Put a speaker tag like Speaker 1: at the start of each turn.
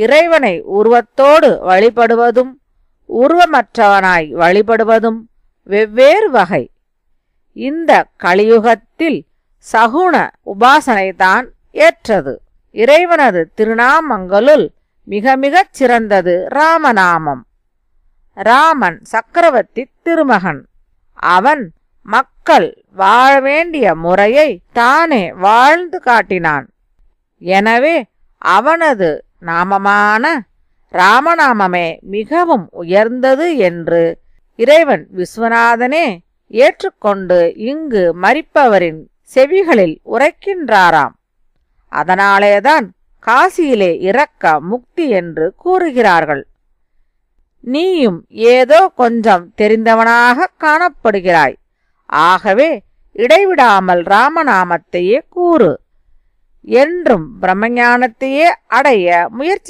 Speaker 1: இறைவனை உருவத்தோடு வழிபடுவதும் உருவமற்றவனாய் வழிபடுவதும் வெவ்வேறு வகை. இந்த கலியுகத்தில் சகுண உபாசனைதான் ஏற்றது. இறைவனது திருநாமங்களுள் மிக மிகச் சிறந்தது ராமநாமம். ராமன் சக்கரவர்த்தி திருமகன். அவன் மக்கள் வாழ வேண்டிய முறையை தானே வாழ்ந்து காட்டினான். எனவே அவனது நாமமான ராமநாமமே மிகவும் உயர்ந்தது என்று இறைவன் விஸ்வநாதனே ஏற்றுக்கொண்டு இங்கு மறிப்பவரின் செவிகளில் உரைக்கின்றாராம். அதனாலேதான் காசியிலே இறக்க முக்தி என்று கூறுகிறார்கள். நீயும் ஏதோ கொஞ்சம் தெரிந்தவனாக காணப்படுகிறாய். ஆகவே இடைவிடாமல் ராமநாமத்தையே கூறு. என்றும் பிரம்மஞானத்தையே அடைய முயற்சி